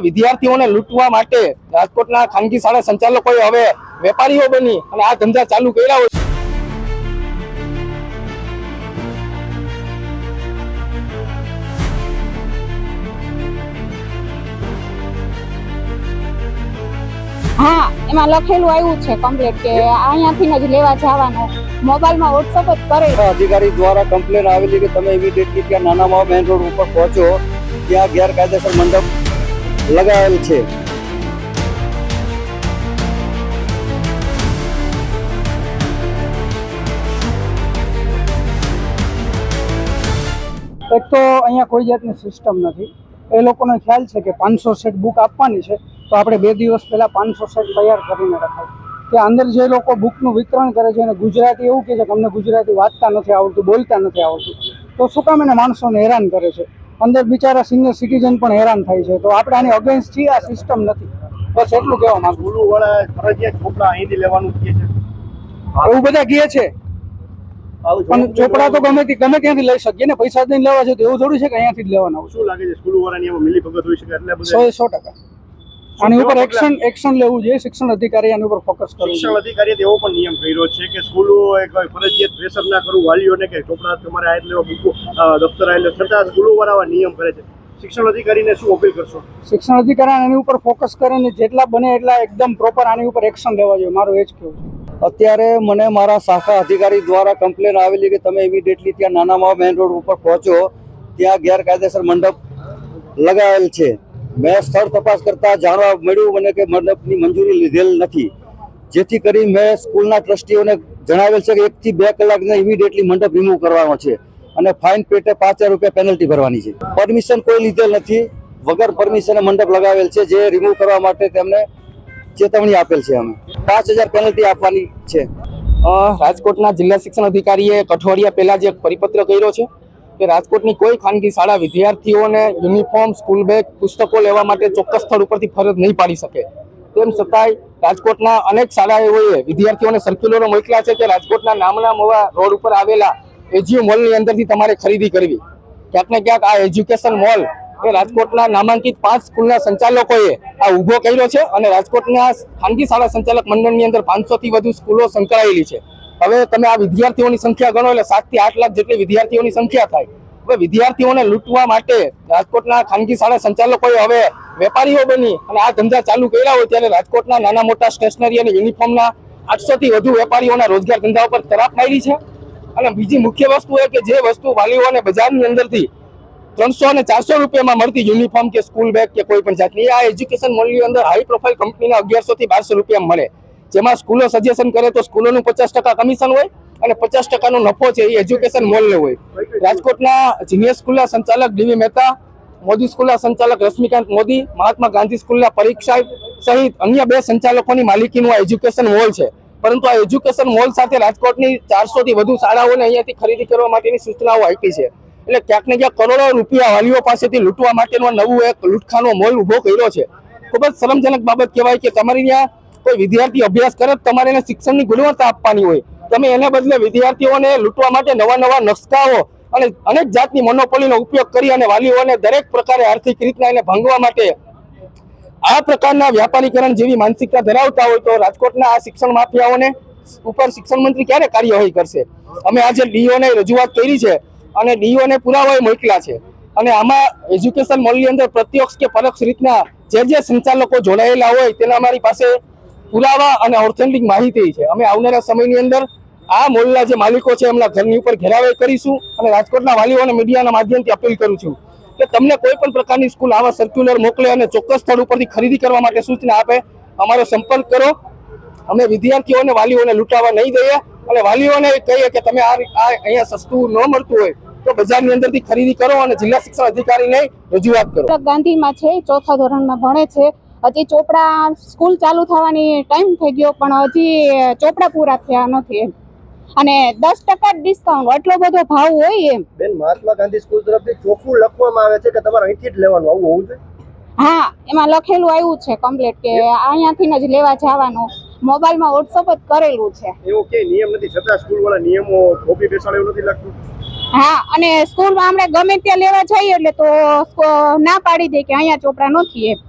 હવે વિદ્યાર્થીઓને લૂંટવા માટે રાજકોટના ખાનગી શાળા સંચાલકોએ હવે વેપારીઓ બની અને આ ધંધા ચાલુ કર્યા હોય હા એમાં લખેલું આવ્યું છે કમ્પ્લેટ કે અહીંયાથી જ લેવા જવાનો. મોબાઈલમાં વોટ્સઅપ જ કરે અધિકારી દ્વારા કમ્પ્લેન આવેલી કે તમે ઇમિડિયેટલી ત્યાં નાના માવા મેઇન રોડ ઉપર પહોંચો ત્યાં ગેરકાયદેસર મંડપ લગાવેલ છે. એક તો અહીંયા કોઈ જાતની સિસ્ટમ નથી. એ લોકોને ખ્યાલ છે કે પાંચસો સેટ બુક આપવાની છે, તો આપણે બે દિવસ પહેલાં પાંચસો સેટ તૈયાર કરીને રખાય. ત્યાં અંદર જે લોકો બુકનું વિતરણ કરે છે અને ગુજરાતી એવું કહે છે કે અમને ગુજરાતી વાંચતા નથી આવડતું, બોલતા નથી આવડતું. તો શું કામ એને માણસોને હેરાન કરે છે? અંદર બિચારા સિનિયર સિટીઝન પણ હેરાન થાય છે. તો આપણે આની અગેન્સ્ટ છીએ આ સિસ્ટમ નથી. બસ એટલું કહેવા માંગુ સ્કૂલો વાળા ફરજિયાત ચોપડા અહીંથી લેવાનું કહે છે. એવું બધા કહે છે. આવું પણ ચોપડા તો ગમે તે ગમે ત્યાંથી લઈ શકીએ. ને પૈસા દઈને લેવા છે તો એવું થોડું છે કે અહીંયાથી જ લેવાના શું લાગે છે? સ્કૂલ વાળાની એમાં મિલી ભગત હોય શકે એટલે સો સો ટકા. આની ઉપર એક્શન એક્શન લેવું જોઈએ શિક્ષણ અધિકારી આની ઉપર ફોકસ કરવું શિક્ષણ અધિકારીએ એવો પણ નિયમ કર્યો છે કે સ્કૂલો કોઈ ફરજિયાત પ્રેશર ના કરવું વાલીઓને કે ચોપડા તમારે આ લેવા મૂકવું દફતર આ લેવા છતાં સ્કૂલો વાળા આવા નિયમ કરે છે. શિક્ષણ અધિકારીને શું અપીલ કરશો? શિક્ષણ અધિકારી આની ઉપર ફોકસ કરે ને જેટલા બને એટલા એકદમ પ્રોપર આની ઉપર એક્શન લેવા જોઈએ. મારું એ જ કહેવું છે. અત્યારે મને મારા શાખા અધિકારી દ્વારા કમ્પ્લેન આવેલી કે તમે ઇમિડિયેટલી ત્યાં નાના માવા મેઇન રોડ ઉપર પહોંચો ત્યાં ગેરકાયદેસર મંડપ લગાવેલ છે. મેં સ્થળ તપાસ કરતા જાણવા મળ્યું મને કે મંડપની મંજૂરી લીધેલ નથી. જેથી કરી મેં સ્કૂલના ટ્રસ્ટીઓને જણાવેલ છે કે એકથી બે કલાકને ઇમિડિયેટલી મંડપ રિમૂવ કરવાનો છે અને ફાઇન પેટે પાંચ હજાર રૂપિયા પેનલ્ટી ભરવાની છે. પરમિશન કોઈ લીધેલ નથી. વગર પરમિશને મંડપ લગાવેલ છે. જે રિમૂવ કરવા માટે તેમને ચેતવણી આપેલ છે અમે. પાંચ હજાર પેનલ્ટી આપવાની છે. રાજકોટના જિલ્લા શિક્ષણ અધિકારીએ અઠવાડિયા પહેલા જે પરિપત્ર કર્યો છે. કે રાજકોટની કોઈ ખાનગી શાળા વિદ્યાર્થીઓને યુનિફોર્મ, સ્કૂલ બેગ, પુસ્તકો લેવા માટે ચોક્કસ સ્થળ ઉપરથી ફરજ નહીં પાડી શકે. તેમ છતાંય રાજકોટના અનેક શાળાઓએ વિદ્યાર્થીઓને સર્ક્યુલરો મોકલ્યા છે કે રાજકોટના નામના મોવા રોડ ઉપર આવેલા એજીયુ મોલની અંદરથી તમારે ખરીદી કરવી. ક્યાંક ને ક્યાંક આ એજ્યુકેશન મોલ એ રાજકોટના નામાંકિત પાંચ સ્કૂલના સંચાલકોએ આ ઊભો કર્યો છે અને રાજકોટના ખાનગી શાળા સંચાલક મંડળની અંદર પાંચસોથી વધુ સ્કૂલો સંકળાયેલી છે. હવે તમે આ વિદ્યાર્થીઓની સંખ્યા ગણો એટલે સાતથી આઠ લાખ જેટલી વિદ્યાર્થીઓની સંખ્યા થાય. હવે વિદ્યાર્થીઓને લૂંટવા માટે રાજકોટના ખાનગી શાળા સંચાલકોએ હવે વેપારીઓ બની અને આ ધંધા ચાલુ કર્યા હોય ત્યારે રાજકોટના નાના મોટા સ્ટેશનરી અને યુનિફોર્મના આઠસો થી વધુ વેપારીઓના રોજગાર ધંધા ઉપર તરાપ મારી છે. અને બીજી મુખ્ય વસ્તુ એ કે જે વસ્તુ વાલીઓને બજારની અંદરથી ત્રણસો અને ચારસો રૂપિયામાં મળતી યુનિફોર્મ કે સ્કૂલ બેગ કે કોઈ પણ જાતની આ એજ્યુકેશન મોલની અંદર હાઈ પ્રોફાઇલ કંપનીના અગિયારસો થી બારસો રૂપિયા મળે. જેમાં સ્કૂલો સજેશન કરે તો સ્કૂલોનું પચાસ ટકા કમિશન હોય અને પચાસ ટકાનો નફો છે એ એજ્યુકેશન મોલને હોય. રાજકોટના જુનિયર સ્કૂલના સંચાલક ડીવી મહેતા, મોદી સ્કૂલના સંચાલક રશ્મિકાંત મોદી, મહાત્મા ગાંધી સ્કૂલના પરીક્ષા સહિત અન્ય બે સંચાલકોની માલિકીનું આ એજ્યુકેશન મોલ છે. પરંતુ આ એજ્યુકેશન મોલ સાથે રાજકોટની ચારસોથી વધુ શાળાઓને અહીંયાથી ખરીદી કરવા માટેની સૂચનાઓ આપી છે. એટલે ક્યાંક ને ક્યાંક કરોડો રૂપિયા વાલીઓ પાસેથી લૂંટવા માટેનો નવું એક લૂંટખાનો મોલ ઊભો કર્યો છે. ખૂબ જ શરમજનક બાબત કહેવાય કે તમારી ત્યાં કોઈ વિદ્યાર્થી અભ્યાસ કરે તમારે એને શિક્ષણની ગુણવત્તા આપવાની હોય. તમે એને બદલે વિદ્યાર્થીઓને લૂંટવા માટે નવા નવા નકશાઓ અને અનેક જાતની મોનોપોલીનો ઉપયોગ કરી અને વાલીઓને દરેક પ્રકારે આર્થિક રીતના એને ભંગવા માટે આ પ્રકારના વ્યાપારીકરણ જેવી માનસિકતા ધરાવતા હોય તો રાજકોટના આ શિક્ષણ માફિયાઓને ઉપર શિક્ષણ મંત્રી ક્યારે કાર્યવાહી કરશે? અમે આજે ડીઓને રજૂઆત કરી છે અને ડીઓને પુરાવાએ મોકલ્યા છે. અને આમાં એજ્યુકેશન મોલની અંદર પ્રત્યક્ષ કે પરોક્ષ રીતના જે જે સંચાલકો જોડાયેલા હોય તેના અમારી પાસે પુરાવા અને ઓથેન્ટિક માહિતી છે. અમે આવનારા સમયની અંદર આ મોલના જે માલિકો છે, એમના ઘરની ઉપર ઘેરાવે કરીશું અને રાજકોટના વાલીઓ અને મીડિયાના માધ્યમથી અપીલ કરું છું કે તમને કોઈ પણ પ્રકારની સ્કૂલ આવા સર્ક્યુલર મોકલે અને ચોક્કસ સ્થળ ઉપરથી ખરીદી કરવા માટે સૂચના આપે, અમારો સંપર્ક કરો. અમે વિદ્યાર્થીઓને, વાલીઓને લૂંટાવા નહીં દઈએ અને વાલીઓને કહીએ કે તમે આ અહીંયા સસ્તું ન મળતું હોય તો બજારની અંદરથી ખરીદી કરો અને જિલ્લા શિક્ષણ અધિકારીને રજૂઆત કરો. ગાંધીમાં છે, ચોથા ધોરણમાં ભણે છે. હજી ચોપડા સ્કૂલ ચાલુ થવાની ટાઈમ થઈ ગયો પણ હજી ચોપડા પૂરા થયા નથી એમ. અને દસ ટકા ડિસ્કાઉન્ટ એટલો બધો ભાવ હોય એમ. બેન મહાત્મા ગાંધી સ્કૂલ તરફથી ચોખ્ખું લખવામાં આવે છે કે તમારે અહીંથી જ લેવાનું આવું હોવું જોઈએ? હા એમાં લખેલું આવ્યું છે કમ્પ્લેટ કે અહીંયાથી જ લેવા જવાનું. મોબાઈલમાં વોટ્સઅપ જ કરેલું છે. એવો કે નિયમ નથી છતાં સ્કૂલ વાળા નિયમો કોપી બેસાડે એવું નથી લાગતું હા અને સ્કૂલમાં આપણે ગમે ત્યાં લેવા જઈએ એટલે તો ના પાડી દે કે અહીંયા ચોપડા નથી એમ.